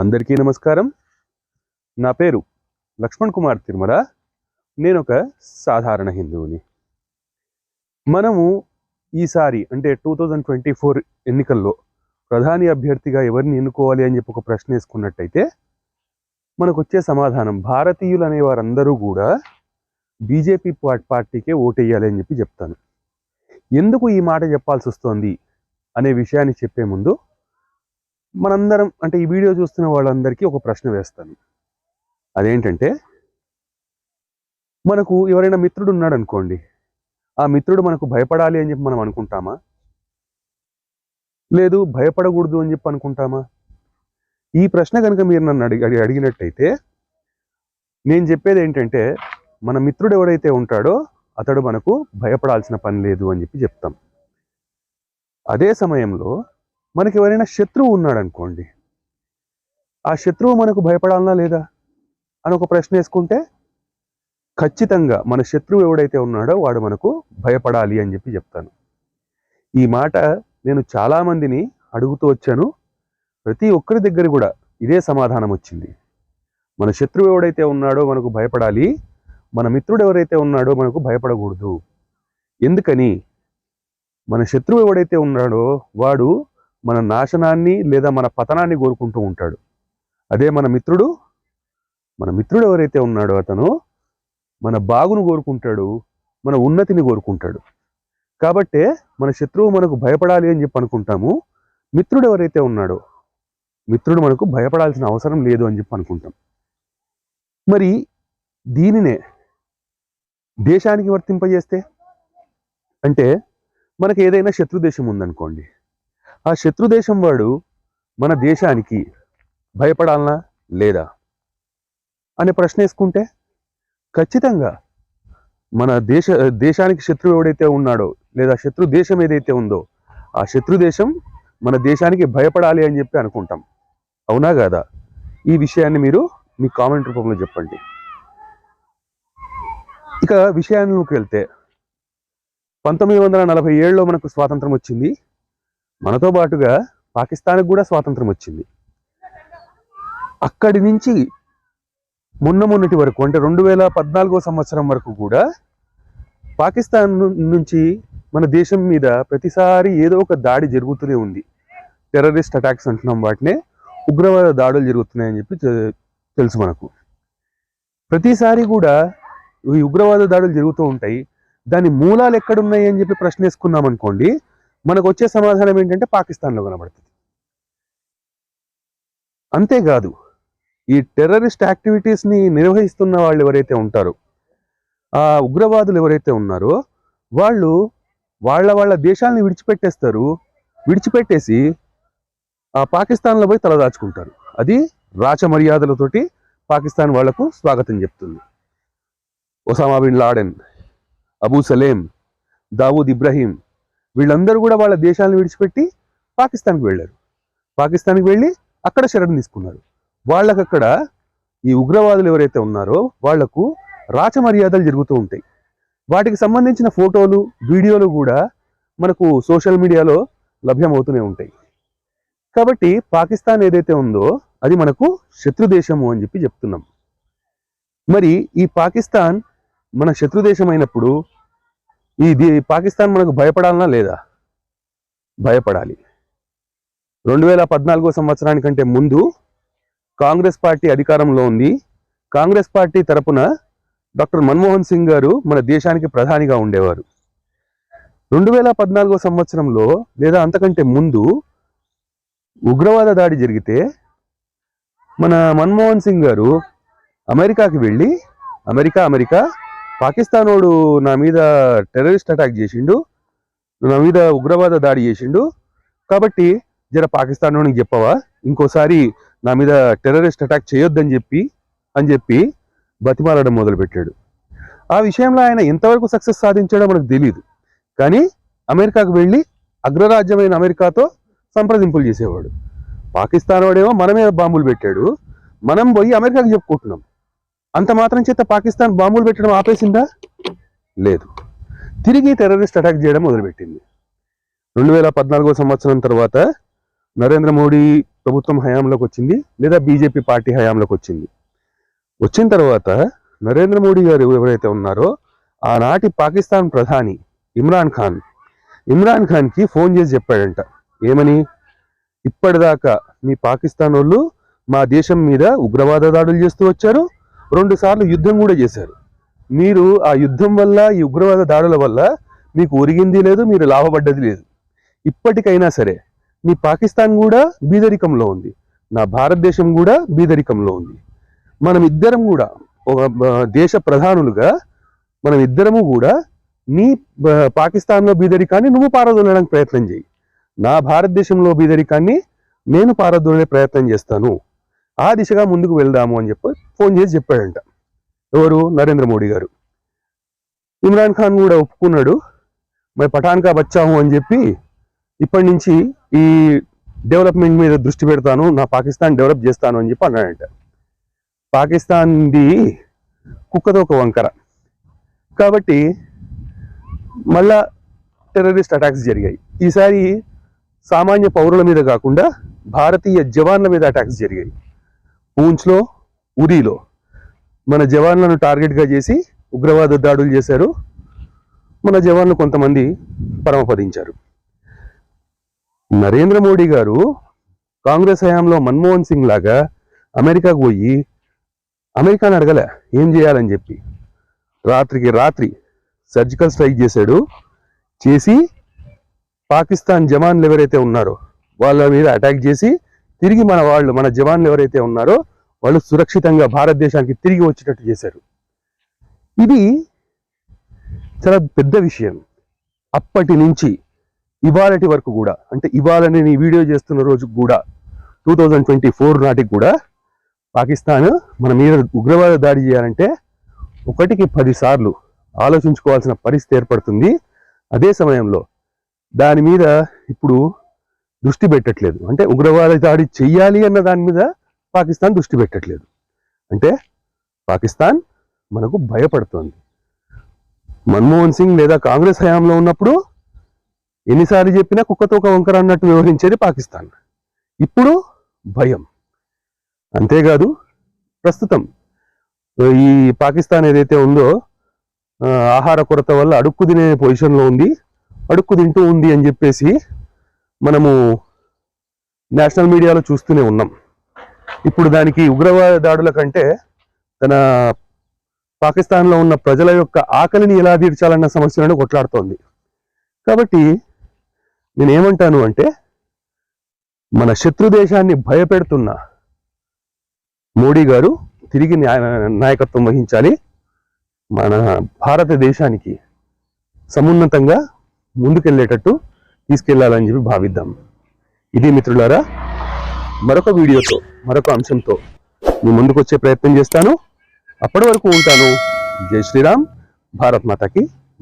అందరికీ నమస్కారం. నా పేరు లక్ష్మణ్ కుమార్ తిరుమల. నేను ఒక సాధారణ హిందువుని. మనము ఈసారి అంటే టూ థౌజండ్ ట్వంటీ ఫోర్ ఎన్నికల్లో ప్రధాని అభ్యర్థిగా ఎవరిని ఎన్నుకోవాలి అని చెప్పి ఒక ప్రశ్న వేసుకున్నట్టయితే మనకు వచ్చే సమాధానం భారతీయులు అనే వారందరూ కూడా బీజేపీ పార్టీకే ఓటేయాలి అని చెప్పి చెప్తాను. ఎందుకు ఈ మాట చెప్పాల్సి వస్తోంది అనే విషయాన్ని చెప్పే ముందు మనందరం అంటే ఈ వీడియో చూస్తున్న వాళ్ళందరికీ ఒక ప్రశ్న వేస్తాను. అదేంటంటే మనకు ఎవరైనా మిత్రుడు ఉన్నాడు అనుకోండి ఆ మిత్రుడు మనకు భయపడాలి అని చెప్పి మనం అనుకుంటామా? లేదు భయపడకూడదు అని చెప్పి అనుకుంటామా? ఈ ప్రశ్న కనుక మీరు నన్ను అడిగి అడిగి- అడిగినట్టయితే నేను చెప్పేది ఏంటంటే మన మిత్రుడు ఎవడైతే ఉంటాడో అతడు మనకు భయపడాల్సిన పని లేదు అని చెప్పి చెప్తాం. అదే సమయంలో మనకి ఎవరైనా శత్రువు ఉన్నాడు అనుకోండి ఆ శత్రువు మనకు భయపడాలనా లేదా అని ఒక ప్రశ్న వేసుకుంటే ఖచ్చితంగా మన శత్రువు ఎవడైతే ఉన్నాడో వాడు మనకు భయపడాలి అని చెప్పి చెప్తాను. ఈ మాట నేను చాలా మందిని అడుగుతూ వచ్చాను. ప్రతి ఒక్కరి దగ్గర కూడా ఇదే సమాధానం వచ్చింది. మన శత్రువు ఎవడైతే ఉన్నాడో మనకు భయపడాలి మన మిత్రుడు ఎవరైతే ఉన్నాడో మనకు భయపడకూడదు. ఎందుకని? మన శత్రువు ఎవడైతే ఉన్నాడో వాడు మన నాశనాన్ని లేదా మన పతనాన్ని కోరుకుంటూ ఉంటాడు. అదే మన మిత్రుడు మన మిత్రుడు ఎవరైతే ఉన్నాడో అతను మన బాగును కోరుకుంటాడు మన ఉన్నతిని కోరుకుంటాడు. కాబట్టే మన శత్రువు మనకు భయపడాలి అని చెప్పి అనుకుంటాము. మిత్రుడు ఎవరైతే ఉన్నాడో మిత్రుడు మనకు భయపడాల్సిన అవసరం లేదు అని చెప్పి అనుకుంటాం. మరి దీనినే దేశానికి వర్తింపజేస్తే? అంటే మనకి ఏదైనా శత్రు దేశం ఉందనుకోండి. ఆ శత్రు దేశం వాడు మన దేశానికి భయపడాలనా లేదా అనే ప్రశ్న వేసుకుంటే ఖచ్చితంగా మన దేశ దేశానికి శత్రువు ఎవడైతే ఉన్నాడో లేదా శత్రు దేశం ఏదైతే ఉందో ఆ శత్రు దేశం మన దేశానికి భయపడాలి అని చెప్పి అనుకుంటాం. అవునా కాదా? ఈ విషయాన్ని మీరు మీ కామెంట్ రూపంలో చెప్పండి. ఇక విషయానికి వెళ్తే పంతొమ్మిది వందల నలభై ఏడులో మనకు స్వాతంత్రం వచ్చింది. మనతో పాటుగా పాకిస్తాన్కి కూడా స్వాతంత్రం వచ్చింది. అక్కడి నుంచి మొన్న మొన్నటి వరకు అంటే రెండు వేల పద్నాలుగో సంవత్సరం వరకు కూడా పాకిస్తాన్ నుంచి మన దేశం మీద ప్రతిసారి ఏదో ఒక దాడి జరుగుతూనే ఉంది. టెర్రరిస్ట్ అటాక్స్ అంటున్నాం వాటినే. ఉగ్రవాద దాడులు జరుగుతున్నాయని చెప్పి తెలుసు మనకు. ప్రతిసారి కూడా ఈ ఉగ్రవాద దాడులు జరుగుతూ ఉంటాయి. దాని మూలాలు ఎక్కడున్నాయి అని చెప్పి ప్రశ్న వేసుకున్నాం అనుకోండి మనకు వచ్చే సమాధానం ఏంటంటే పాకిస్తాన్లో కనబడుతుంది. అంతేకాదు ఈ టెర్రరిస్ట్ యాక్టివిటీస్ని నిర్వహిస్తున్న వాళ్ళు ఎవరైతే ఉంటారో ఆ ఉగ్రవాదులు ఎవరైతే ఉన్నారో వాళ్ళు వాళ్ళ వాళ్ళ దేశాలని విడిచిపెట్టేస్తారు విడిచిపెట్టేసి ఆ పాకిస్తాన్లో పోయి తలదాచుకుంటారు అది రాచ మర్యాదలతోటి పాకిస్తాన్ వాళ్ళకు స్వాగతం చెప్తుంది. Osama bin Laden Abu Salem Dawood Ibrahim వీళ్ళందరూ కూడా వాళ్ళ దేశాలను విడిచిపెట్టి పాకిస్తాన్కి వెళ్ళారు. పాకిస్తాన్కి వెళ్ళి అక్కడ శరణ్ తీసుకున్నారు. వాళ్ళకు అక్కడ ఈ ఉగ్రవాదులు ఎవరైతే ఉన్నారో వాళ్ళకు రాచ మర్యాదలు జరుగుతూ ఉంటాయి. వాటికి సంబంధించిన ఫోటోలు వీడియోలు కూడా మనకు సోషల్ మీడియాలో లభ్యమవుతూనే ఉంటాయి. కాబట్టి పాకిస్తాన్ ఏదైతే ఉందో అది మనకు శత్రుదేశము అని చెప్పి చెప్తున్నాం. మరి ఈ పాకిస్తాన్ మన శత్రు దేశం అయినప్పుడు ఈ పాకిస్తాన్ మనకు భయపడాలనా లేదా? భయపడాలి. రెండు వేల పద్నాలుగో సంవత్సరానికంటే ముందు కాంగ్రెస్ పార్టీ అధికారంలో ఉంది. కాంగ్రెస్ పార్టీ తరపున డాక్టర్ మన్మోహన్ సింగ్ గారు మన దేశానికి ప్రధానిగా ఉండేవారు. రెండు వేల పద్నాలుగో సంవత్సరంలో లేదా అంతకంటే ముందు ఉగ్రవాద దాడి జరిగితే మన మన్మోహన్ సింగ్ గారు అమెరికాకి వెళ్ళి అమెరికా అమెరికా పాకిస్తానోడు నా మీద టెర్రరిస్ట్ అటాక్ చేసిండు నా మీద ఉగ్రవాద దాడి చేసిండు. కాబట్టి జర పాకిస్తాన్ వాడికి చెప్పవా? ఇంకోసారి నా మీద టెర్రరిస్ట్ అటాక్ చేయొద్దని చెప్పి అని చెప్పి బతిమాలడం మొదలుపెట్టాడు. ఆ విషయంలో ఆయన ఎంతవరకు సక్సెస్ సాధించాడో మనకు తెలియదు కానీ అమెరికాకు వెళ్ళి అగ్రరాజ్యమైన అమెరికాతో సంప్రదింపులు చేసేవాడు. పాకిస్తాన్ వాడేమో మన మీద బాంబులు పెట్టాడు. మనం పోయి అమెరికాకి చెప్పుకుంటున్నాం. అంత మాత్రం చేత పాకిస్తాన్ బాంబులు పెట్టడం ఆపేసిందా? లేదు. తిరిగి టెర్రరిస్ట్ అటాక్ చేయడం మొదలుపెట్టింది. రెండు వేల పద్నాలుగో సంవత్సరం తర్వాత నరేంద్ర మోడీ ప్రభుత్వం హయాంలోకి వచ్చింది లేదా బీజేపీ పార్టీ హయాంలోకి వచ్చింది. వచ్చిన తర్వాత నరేంద్ర మోడీ గారు ఎవరైతే ఉన్నారో ఆనాటి పాకిస్తాన్ ప్రధాని ఇమ్రాన్ ఖాన్. ఇమ్రాన్ ఖాన్కి ఫోన్ చేసి చెప్పాడంట ఏమని? ఇప్పటిదాకా మీ పాకిస్తాన్ వాళ్ళు మా దేశం మీద ఉగ్రవాద దాడులు చేస్తూ వచ్చారు రెండు సార్లు యుద్ధం కూడా చేశారు. మీరు ఆ యుద్ధం వల్ల ఈ ఉగ్రవాద దాడుల వల్ల మీకు ఒరిగింది లేదు మీరు లాభపడ్డది లేదు. ఇప్పటికైనా సరే నీ పాకిస్తాన్ కూడా బీదరికంలో ఉంది. నా భారతదేశం కూడా బీదరికంలో ఉంది. మనం ఇద్దరం కూడా ఒక దేశ ప్రధానులుగా మనం ఇద్దరము కూడా నీ పాకిస్తాన్లో బీదరికాన్ని నువ్వు పారదోలడానికి ప్రయత్నం చేయి. నా భారతదేశంలో బీదరికాన్ని నేను పారదోలే ప్రయత్నం చేస్తాను. ఆ దిశగా ముందుకు వెళ్దాము అని చెప్పి ఫోన్ చేసి చెప్పాడంట. ఎవరు? నరేంద్ర మోడీ గారు. ఇమ్రాన్ ఖాన్ కూడా ఒప్పుకున్నాడు. మరి పఠాన్కా బచ్చాము అని చెప్పి ఇప్పటి నుంచి ఈ డెవలప్మెంట్ మీద దృష్టి పెడతాను నా పాకిస్తాన్ డెవలప్ చేస్తాను అని చెప్పి అన్నాడంట. పాకిస్తాన్ది కుక్కతో ఒక వంకర. కాబట్టి మళ్ళా టెర్రరిస్ట్ అటాక్స్ జరిగాయి. ఈసారి సామాన్య పౌరుల మీద కాకుండా భారతీయ జవాన్ల మీద అటాక్స్ జరిగాయి. పూంచ్లో ఉరీలో మన జవాన్లను టార్గెట్గా చేసి ఉగ్రవాద దాడులు చేశారు. మన జవాన్లు కొంతమంది పరమపదించారు నరేంద్ర మోడీ గారు కాంగ్రెస్ హయాంలో మన్మోహన్ సింగ్ లాగా అమెరికాకు పోయి అమెరికాని అడగలే ఏం చేయాలని చెప్పి రాత్రికి రాత్రి సర్జికల్ స్ట్రైక్ చేశాడు. చేసి పాకిస్తాన్ జవాన్లు ఎవరైతే ఉన్నారో వాళ్ళ మీద అటాక్ చేసి తిరిగి మన వాళ్ళు మన జవాన్లు ఎవరైతే ఉన్నారో వాళ్ళు సురక్షితంగా భారతదేశానికి తిరిగి వచ్చేటట్టు చేశారు. ఇది చాలా పెద్ద విషయం. అప్పటి నుంచి ఇవాళటి వరకు కూడా అంటే ఇవాళ నేను ఈ వీడియో చేస్తున్న రోజు కూడా టూ థౌజండ్ ట్వంటీ ఫోర్ నాటికి కూడా పాకిస్తాన్ మన మీద ఉగ్రవాద దాడి చేయాలంటే ఒకటికి పదిసార్లు ఆలోచించుకోవాల్సిన పరిస్థితి ఏర్పడుతుంది. అదే సమయంలో దాని మీద ఇప్పుడు దృష్టి పెట్టట్లేదు. అంటే ఉగ్రవాద దాడి చెయ్యాలి అన్న దాని మీద పాకిస్తాన్ దృష్టి పెట్టట్లేదు. అంటే పాకిస్తాన్ మనకు భయపడుతోంది. మన్మోహన్ సింగ్ లేదా కాంగ్రెస్ హయాంలో ఉన్నప్పుడు ఎన్నిసార్లు చెప్పినా కుక్కతో ఒక వంకర అన్నట్టు వ్యవహరించేది పాకిస్తాన్. ఇప్పుడు భయం. అంతేకాదు ప్రస్తుతం ఈ పాకిస్తాన్ ఏదైతే ఉందో ఆహార కొరత వల్ల అడుక్కు తినే పొజిషన్లో ఉంది అడుక్కు తింటూ ఉంది అని చెప్పేసి మనము నేషనల్ మీడియాలో చూస్తూనే ఉన్నాం. ఇప్పుడు దానికి ఉగ్రవాద దాడుల కంటే తన పాకిస్తాన్లో ఉన్న ప్రజల యొక్క ఆకలిని ఎలా తీర్చాలన్న సమస్యలను కొట్లాడుతోంది. కాబట్టి నేనేమంటాను అంటే మన శత్రు దేశాన్ని భయపెడుతున్న మోడీ గారు తిరిగి న్యాయ- నాయకత్వం వహించాలి. మన భారతదేశానికి సమున్నతంగా ముందుకెళ్ళేటట్టు తీసుకెళ్ళాలని చెప్పి భావిద్దాం. ఇది మిత్రులారా మరొక వీడియోతో మరొక అంశంతో మీ ముందుకు వచ్చే ప్రయత్నం చేస్తాను. అప్పటి వరకు ఉంటాను. జై శ్రీరామ్. భారత్ మాతాకి